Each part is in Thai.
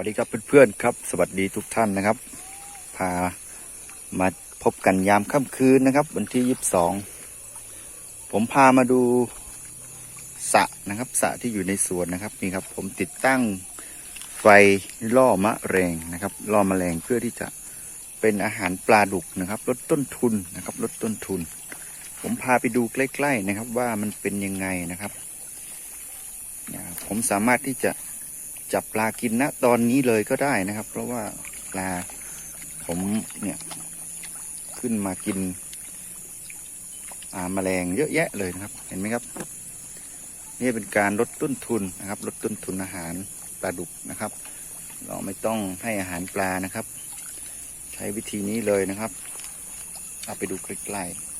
วัสดีครับเพื่อนๆครับ สวัสดีทุกท่านนะครับ พามาพบกันยามค่ำคืนนะครับ วันที่ยี่สิบสองผมพามาดูสะนะครับสะที่อยู่ในสวนนะครับนี่ครับ ผมติดตั้งไฟล่อมะแรงนะครับล่อมแมลงเพื่อที่จะเป็นอาหารปลาดุกนะครับ ลดต้นทุนนะครับ ลดต้นทุน ผมพาไปดูใกล้ ๆนะครับว่ามันเป็นยังไงนะครับผมสามารถที่จะ จับปลากินณตอนนี้เลยก็ได้นะครับ เพราะว่าปลาผมเนี่ยขึ้นมากินอาแมลงเยอะแยะเลยนะครับ เห็นไหมครับ นี่เป็นการลดต้นทุนนะครับ ลดต้นทุนอาหารปลาดุกนะครับ เราไม่ต้องให้อาหารปลานะครับ ใช้วิธีนี้เลยนะครับ เอาไปดูใกล้ๆ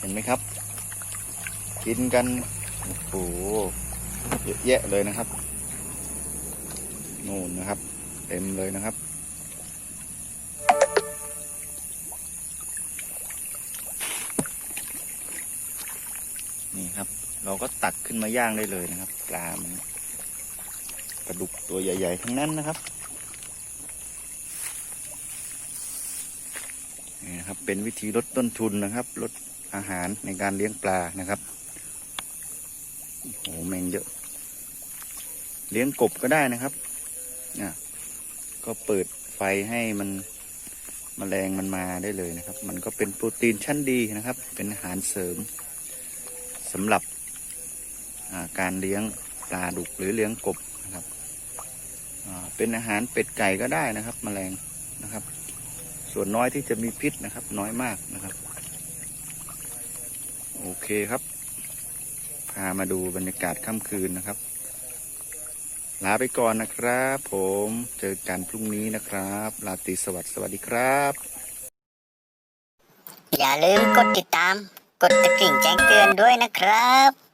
เห็นไหมครับ กินกันโอ้โหเยอะแยะเลยนะครับนู่นนะครับ เต็มเลยนะครับ นี่ครับ เราก็ตักขึ้นมาย่างได้เลยนะครับปลามันปลาดุกตัวใหญ่ ๆ ทั้งนั้นนะครับนี่นะครับ เป็นวิธีลดต้นทุนนะครับลด อาหารในการเลี้ยงปลานะครับโอ้โหแมงเยอะ เลี้ยงกบก็ได้นะครับเนี่ยก็เปิดไฟให้มันมแมลงมันมาได้เลยนะครับ มันก็เป็นโปรตีนชั้นดีนะครับ เป็นอาหารเสริมสำหรับาการเลี้ยงปลาดุกหรือเลี้ยงกบนะครับเป็นอาหารเป็ดไก่ก็ได้นะครับแมลงนะครับ ส่วนน้อยที่จะมีพิษนะครับ น้อยมากนะครับ โอเคครับ พามาดูบรรยากาศค่ำคืนนะครับ ลาไปก่อนนะครับ ผมเจอกันพรุ่งนี้นะครับลาตีสวัสดิ์สวัสดีครับ อย่าลืมกดติดตาม กดกระกิ่งแจ้งเตือนด้วยนะครับ